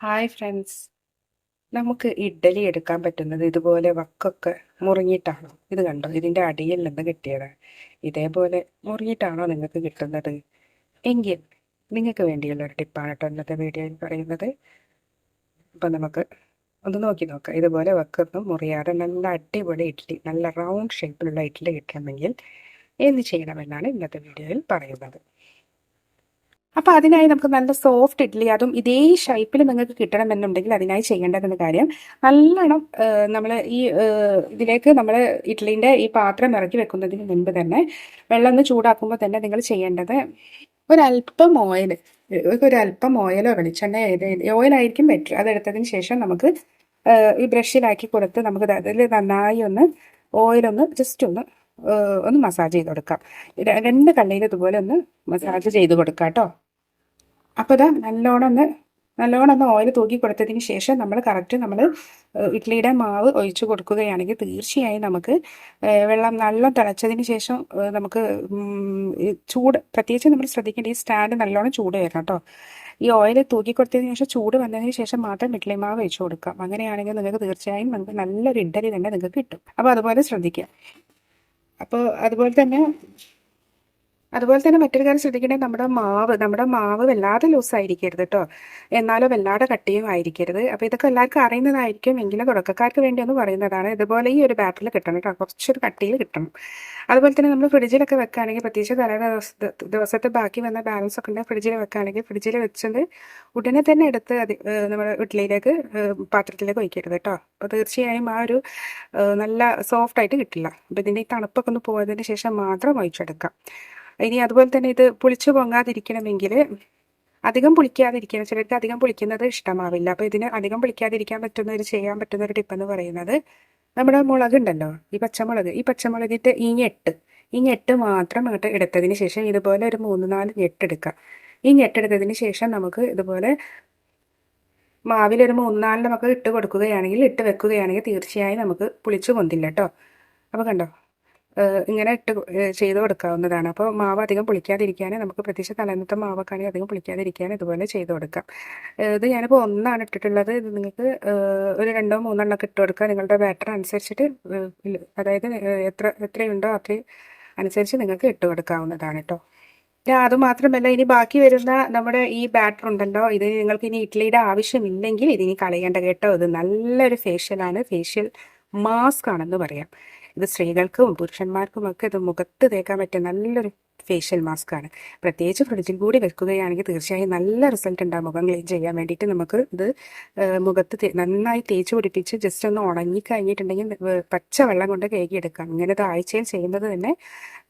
Hi friends നമുക്ക് ഇഡ്ഡലി എടുക്കാൻ പറ്റുന്നത് ഇതുപോലെ വക്കൊക്കെ മുറിഞ്ഞിട്ടാണോ? ഇത് കണ്ടോ? ഇതിന്റെ അടിയിൽ നിന്ന് കിട്ടിയത് ഇതേപോലെ മുറിഞ്ഞിട്ടാണോ നിങ്ങൾക്ക് കിട്ടുന്നത്? എങ്കിൽ നിങ്ങൾക്ക് വേണ്ടിയുള്ള ഒരു ടിപ്പാണ് കേട്ടോ ഇന്നത്തെ വീഡിയോയിൽ പറയുന്നത്. അപ്പം നമുക്ക് ഒന്ന് നോക്കി നോക്കാം. ഇതുപോലെ വക്കൊന്നും മുറിയാതെ നല്ല അടിപൊളി ഇഡ്ഡലി നല്ല റൗണ്ട് ഷേപ്പിലുള്ള ഇഡ്ഡലി കിട്ടണമെങ്കിൽ എന്ത് ചെയ്യണമെന്നാണ് ഇന്നത്തെ വീഡിയോയിൽ പറയുന്നത്. അപ്പോൾ അതിനായി നമുക്ക് നല്ല സോഫ്റ്റ് ഇഡ്ഡലി അതും ഇതേ ഷൈപ്പിൽ നിങ്ങൾക്ക് കിട്ടണമെന്നുണ്ടെങ്കിൽ അതിനായി ചെയ്യേണ്ടതെന്ന കാര്യം. നല്ലോണം നമ്മൾ ഈ ഇതിലേക്ക് നമ്മൾ ഇഡ്ഡലിന്റെ ഈ പാത്രം ഇറക്കി വെക്കുന്നതിന് മുൻപ് തന്നെ വെള്ളം ഒന്ന് ചൂടാക്കുമ്പോൾ തന്നെ നിങ്ങൾ ചെയ്യേണ്ടത് ഒരല്പം ഓയിൽ ഒരല്പം ഓയിലോ വെളിച്ചെണ്ണ ഓയിലായിരിക്കും ബെറ്റർ അതെടുത്തതിന് ശേഷം നമുക്ക് ഈ ബ്രഷിലാക്കി കൊടുത്ത് നമുക്ക് അതിൽ നന്നായി ഒന്ന് ഓയിലൊന്ന് ജസ്റ്റ് ഒന്ന് ഒന്ന് മസാജ് ചെയ്ത് കൊടുക്കാം. രണ്ട് കള്ളിയിൽ ഇതുപോലെ ഒന്ന് മസാജ് ചെയ്ത് കൊടുക്കാം കേട്ടോ. അപ്പോൾ ഇത് നല്ലോണം ഒന്ന് നല്ലോണം ഒന്ന് ഓയിൽ തൂക്കി കൊടുത്തതിന് ശേഷം നമ്മൾ കറക്റ്റ് നമ്മൾ ഇഡ്ഡലിയുടെ മാവ് ഒഴിച്ചു കൊടുക്കുകയാണെങ്കിൽ തീർച്ചയായും നമുക്ക് വെള്ളം നല്ല തിളച്ചതിന് ശേഷം നമുക്ക് ചൂട് പ്രത്യേകിച്ച് നമ്മൾ ശ്രദ്ധിക്കേണ്ട ഈ സ്റ്റാൻഡ് നല്ലോണം ചൂട് വരണം കേട്ടോ ഈ ഓയിൽ തൂക്കി കൊടുത്തതിന് ശേഷം ചൂട് വന്നതിന് ശേഷം മാത്രം ഇഡ്ഡലി മാവ് ഒഴിച്ചു കൊടുക്കാം. അങ്ങനെയാണെങ്കിൽ നിങ്ങൾക്ക് തീർച്ചയായും നമുക്ക് നല്ലൊരു ഇഡ്ഡലി തന്നെ നിങ്ങൾക്ക് കിട്ടും. അപ്പോൾ അതുപോലെ ശ്രദ്ധിക്കുക അപ്പോൾ അതുപോലെ തന്നെ അതുപോലെ തന്നെ മറ്റൊരു കാര്യം ശ്രദ്ധിക്കേണ്ടത് നമ്മുടെ മാവ് നമ്മുടെ മാവ് വല്ലാതെ ലൂസ് ആയിരിക്കരുത് കേട്ടോ എന്നാലും വല്ലാതെ കട്ടിയും ആയിരിക്കരുത്. അപ്പോൾ ഇതൊക്കെ എല്ലാവർക്കും അറിയുന്നതായിരിക്കും. എങ്കിലും തുടക്കക്കാർക്ക് വേണ്ടി ഒന്ന് പറയുന്നതാണ്. ഇതുപോലെ ഈ ഒരു ബാറ്ററിൽ കിട്ടണം കേട്ടോ കുറച്ചൊരു കട്ടിയിൽ കിട്ടണം. അതുപോലെ തന്നെ നമ്മൾ ഫ്രിഡ്ജിലൊക്കെ വെക്കുകയാണെങ്കിൽ പ്രത്യേകിച്ച് തലേ ദിവസത്തെ ബാക്കി വന്ന ബാലൻസ് ഒക്കെ ഉണ്ടെങ്കിൽ ഫ്രിഡ്ജിൽ വെക്കുകയാണെങ്കിൽ ഫ്രിഡ്ജിൽ വെച്ചത് ഉടനെ തന്നെ എടുത്ത് അത് നമ്മുടെ ഇഡ്ഡലിയിലേക്ക് പാത്രത്തിലേക്ക് ഒഴിക്കരുത് കേട്ടോ അപ്പോൾ തീർച്ചയായും ആ ഒരു നല്ല സോഫ്റ്റ് ആയിട്ട് കിട്ടില്ല. അപ്പോൾ ഇതിന്റെ ഈ തണുപ്പൊക്കെ ഒന്ന് പോയതിന് ശേഷം മാത്രം ഒഴിച്ചെടുക്കാം. ഇനി അതുപോലെ തന്നെ ഇത് പുളിച്ചു പൊങ്ങാതിരിക്കണമെങ്കിൽ അധികം പുളിക്കാതിരിക്കണം ചിലർക്ക് അധികം പുളിക്കുന്നത് ഇഷ്ടമാവില്ല. അപ്പോൾ ഇതിന് അധികം പുളിക്കാതിരിക്കാൻ പറ്റുന്ന ഒരു ചെയ്യാൻ പറ്റുന്ന ഒരു ടിപ്പ് എന്ന് പറയുന്നത് നമ്മുടെ മുളക് ഉണ്ടല്ലോ ഈ പച്ചമുളക്. ഈ പച്ചമുളകിട്ട് ഈ ഞെട്ട് ഈ ഞെട്ട് മാത്രം അങ്ങോട്ട് എടുത്തതിന് ശേഷം ഇതുപോലെ ഒരു മൂന്ന് നാല് ഞെട്ടെടുക്കുക ഈ ഞെട്ടെടുത്തതിന് ശേഷം നമുക്ക് ഇതുപോലെ മാവിലൊരു മൂന്നാൽ നമുക്ക് ഇട്ട് കൊടുക്കുകയാണെങ്കിൽ ഇട്ട് വെക്കുകയാണെങ്കിൽ തീർച്ചയായും നമുക്ക് പുളിച്ചു പൊന്തില്ല കേട്ടോ. അപ്പോൾ കണ്ടോ? ഇങ്ങനെ ഇട്ട് ചെയ്ത് കൊടുക്കാവുന്നതാണ്. അപ്പോൾ മാവ് അധികം പുളിക്കാതിരിക്കാൻ നമുക്ക് പ്രത്യേകിച്ച് തലേന്നത്തെ മാവൊക്കെ ആണെങ്കിൽ അധികം പുളിക്കാതിരിക്കാൻ ഇതുപോലെ ചെയ്ത് കൊടുക്കാം. ഇത് ഞാനിപ്പോൾ ഒന്നാണ് ഇട്ടിട്ടുള്ളത്. ഇത് നിങ്ങൾക്ക് ഒരു രണ്ടോ മൂന്നെണ്ണമൊക്കെ ഇട്ട് കൊടുക്കുക. നിങ്ങളുടെ ബാറ്റർ അനുസരിച്ചിട്ട് അതായത് എത്ര എത്രയുണ്ടോ അത്രയും അനുസരിച്ച് നിങ്ങൾക്ക് ഇട്ട് കൊടുക്കാവുന്നതാണ് കേട്ടോ അത് മാത്രമല്ല ഇനി ബാക്കി വരുന്ന നമ്മുടെ ഈ ബാറ്റർ ഉണ്ടല്ലോ ഇത് നിങ്ങൾക്ക് ഇനി ഇഡ്ഡലിയുടെ ആവശ്യമില്ലെങ്കിൽ ഇതിനി കളയേണ്ട കേട്ടോ. ഇത് നല്ലൊരു ഫേഷ്യലാണ്. ഫേഷ്യൽ മാസ്ക് ആണെന്ന് പറയാം. ഇത് സ്ത്രീകൾക്കും പുരുഷന്മാർക്കും ഒക്കെ ഇത് മുഖത്ത് തേക്കാൻ പറ്റിയ നല്ലൊരു ഫേഷ്യൽ മാസ്ക് ആണ്. പ്രത്യേകിച്ച് ഫ്രിഡ്ജിൽ കൂടി വെക്കുകയാണെങ്കിൽ തീർച്ചയായും നല്ല റിസൾട്ട് ഉണ്ടാകും മുഖം ക്ലീൻ ചെയ്യാൻ വേണ്ടിയിട്ട് നമുക്ക് ഇത് മുഖത്ത് നന്നായി തേച്ച് പിടിപ്പിച്ച് ജസ്റ്റ് ഒന്ന് ഉണങ്ങി കഴിഞ്ഞിട്ടുണ്ടെങ്കിൽ പച്ച വെള്ളം കൊണ്ട് കേകിയെടുക്കാം ഇങ്ങനെ ആഴ്ചയിൽ ചെയ്യുന്നത് തന്നെ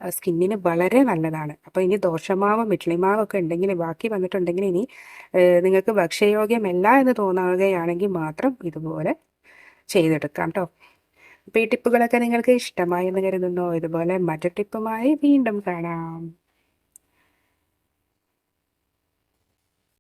സ്കിന്നിന് വളരെ നല്ലതാണ്. അപ്പോൾ ഇനി ദോഷമാവും ഒക്കെ ഉണ്ടെങ്കിൽ ബാക്കി വന്നിട്ടുണ്ടെങ്കിൽ ഇനി നിങ്ങൾക്ക് ഭക്ഷ്യയോഗ്യമല്ല എന്ന് തോന്നുകയാണെങ്കിൽ മാത്രം ഇതുപോലെ ചെയ്തെടുക്കാം കേട്ടോ അപ്പോൾ ഈ ടിപ്പുകളൊക്കെ നിങ്ങൾക്ക് ഇഷ്ടമായി എന്ന് കരുതുന്നു. ഇതുപോലെ മറ്റു ടിപ്പുമായി വീണ്ടും കാണാം.